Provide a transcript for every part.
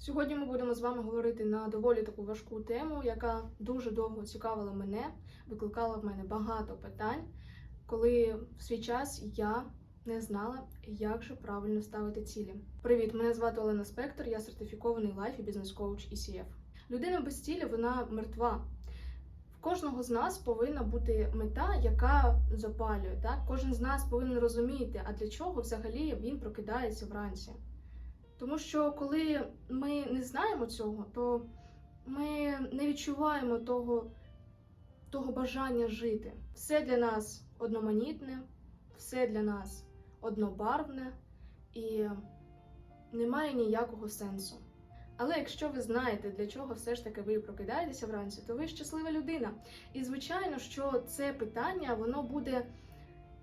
Сьогодні ми будемо з вами говорити на доволі таку важку тему, яка дуже довго цікавила мене, викликала в мене багато питань, коли в свій час я не знала, як же правильно ставити цілі. Привіт, мене звати Олена Спектор, я сертифікований лайф і бізнес-коуч ECF. Людина без цілі вона мертва. В кожного з нас повинна бути мета, яка запалює. Так? Кожен з нас повинен розуміти, а для чого взагалі він прокидається вранці. Тому що коли ми не знаємо цього, то ми не відчуваємо того, того бажання жити. Все для нас одноманітне, все для нас однобарвне і немає ніякого сенсу. Але якщо ви знаєте, для чого все ж таки ви прокидаєтеся вранці, то ви щаслива людина. І звичайно, що це питання воно буде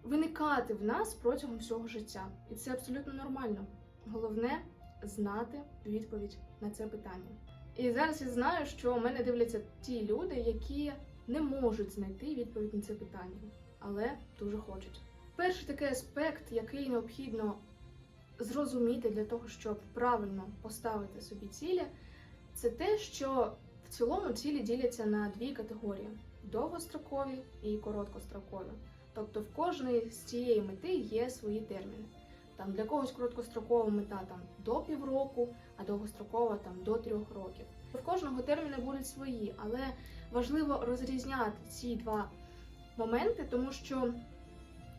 виникати в нас протягом всього життя. І це абсолютно нормально. Головне знати відповідь на це питання. І зараз я знаю, що мене дивляться ті люди, які не можуть знайти відповідь на це питання, але дуже хочуть. Перший такий аспект, який необхідно зрозуміти для того, щоб правильно поставити собі цілі, це те, що в цілому цілі діляться на дві категорії: довгострокові і короткострокові. Тобто в кожної з цієї мети є свої терміни. Там для когось короткострокова мета там до півроку, а довгострокова там до трьох років. В кожного терміни будуть свої, але важливо розрізняти ці два моменти, тому що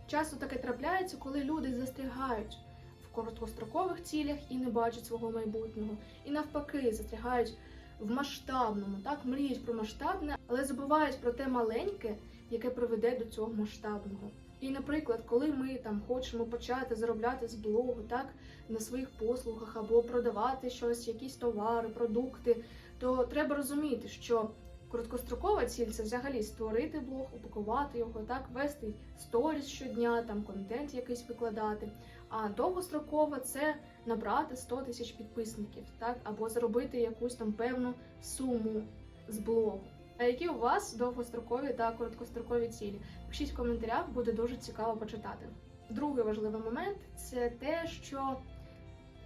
часто таке трапляється, коли люди застрягають в короткострокових цілях і не бачать свого майбутнього, і навпаки застрягають в масштабному, так мріють про масштабне, але забувають про те маленьке, яке приведе до цього масштабного. І, наприклад, коли ми там хочемо почати заробляти з блогу, так на своїх послугах або продавати щось, якісь товари, продукти, то треба розуміти, що короткострокова ціль це взагалі створити блог, упакувати його, так вести сторіс щодня, там контент якийсь викладати. А довгострокова це набрати 100 тисяч підписників, так або заробити якусь там певну суму з блогу. А які у вас довгострокові та короткострокові цілі? Пишіть в коментарях, буде дуже цікаво почитати. Другий важливий момент це те, що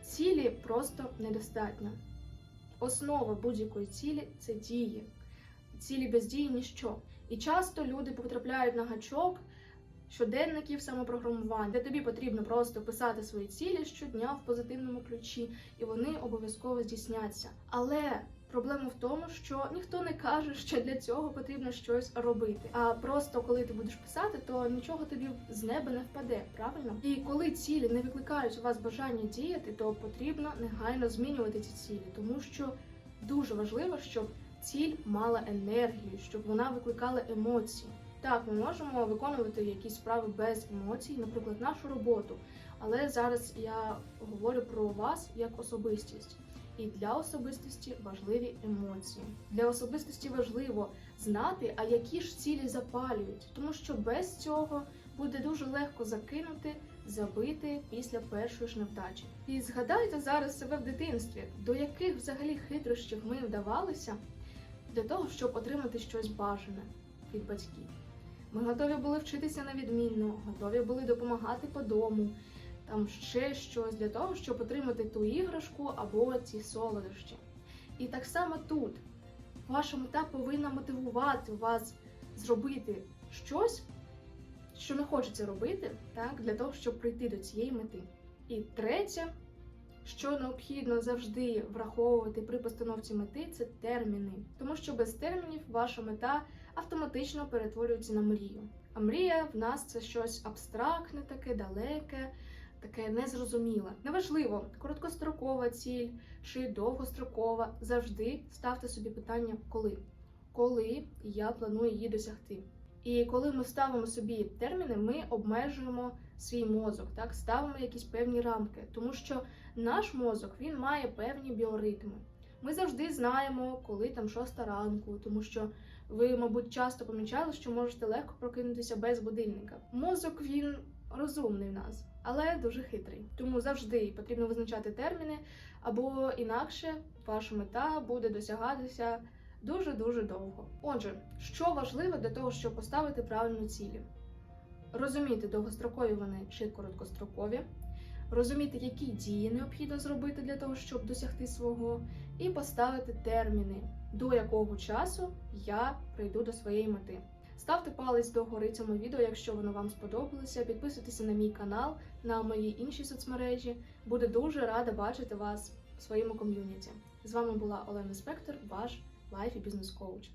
цілі просто недостатньо. Основа будь-якої цілі це дії. Цілі без дії ніщо. І часто люди потрапляють на гачок щоденників самопрограмування, де тобі потрібно просто писати свої цілі щодня в позитивному ключі, і вони обов'язково здійсняться. Але Проблема в тому, що ніхто не каже, що для цього потрібно щось робити. А просто коли ти будеш писати, то нічого тобі з неба не впаде, правильно? І коли цілі не викликають у вас бажання діяти, то потрібно негайно змінювати ці цілі, тому що дуже важливо, щоб ціль мала енергію, щоб вона викликала емоції. Так, ми можемо виконувати якісь справи без емоцій, наприклад, нашу роботу. Але зараз я говорю про вас як особистість. І для особистості важливі емоції. Для особистості важливо знати, а які ж цілі запалюють, тому що без цього буде дуже легко закинути, забити після першої ж невдачі. І згадайте зараз себе в дитинстві, до яких взагалі хитрощів ми вдавалися для того, щоб отримати щось бажане від батьків. Ми готові були вчитися на відмінно, готові були допомагати по дому там ще щось для того, щоб отримати ту іграшку або ці солодощі. І так само тут ваша мета повинна мотивувати вас зробити щось, що не хочеться робити, так, для того, щоб прийти до цієї мети. І третє, що необхідно завжди враховувати при постановці мети, це терміни. Тому що без термінів ваша мета автоматично перетворюється на мрію. А мрія в нас це щось абстрактне, таке далеке таке незрозуміле. Неважливо, короткострокова ціль чи довгострокова. Завжди ставте собі питання, коли. Коли я планую її досягти. І коли ми ставимо собі терміни, ми обмежуємо свій мозок, так ставимо якісь певні рамки, тому що наш мозок він має певні біоритми. Ми завжди знаємо, коли там шоста ранку, тому що ви, мабуть, часто помічали, що можете легко прокинутися без будильника. Мозок він розумний в нас, але дуже хитрий. Тому завжди потрібно визначати терміни, або інакше ваша мета буде досягатися дуже-дуже довго. Отже, що важливо для того, щоб поставити правильні цілі? Розуміти, довгострокові вони чи короткострокові, розуміти, які дії необхідно зробити для того, щоб досягти свого, і поставити терміни, до якого часу я прийду до своєї мети. Ставте палець догори цьому відео, якщо воно вам сподобалося. Підписуйтеся на мій канал, на мої інші соцмережі. Буду дуже рада бачити вас в своєму ком'юніті. З вами була Олена Спектор, ваш лайф і бізнес коуч.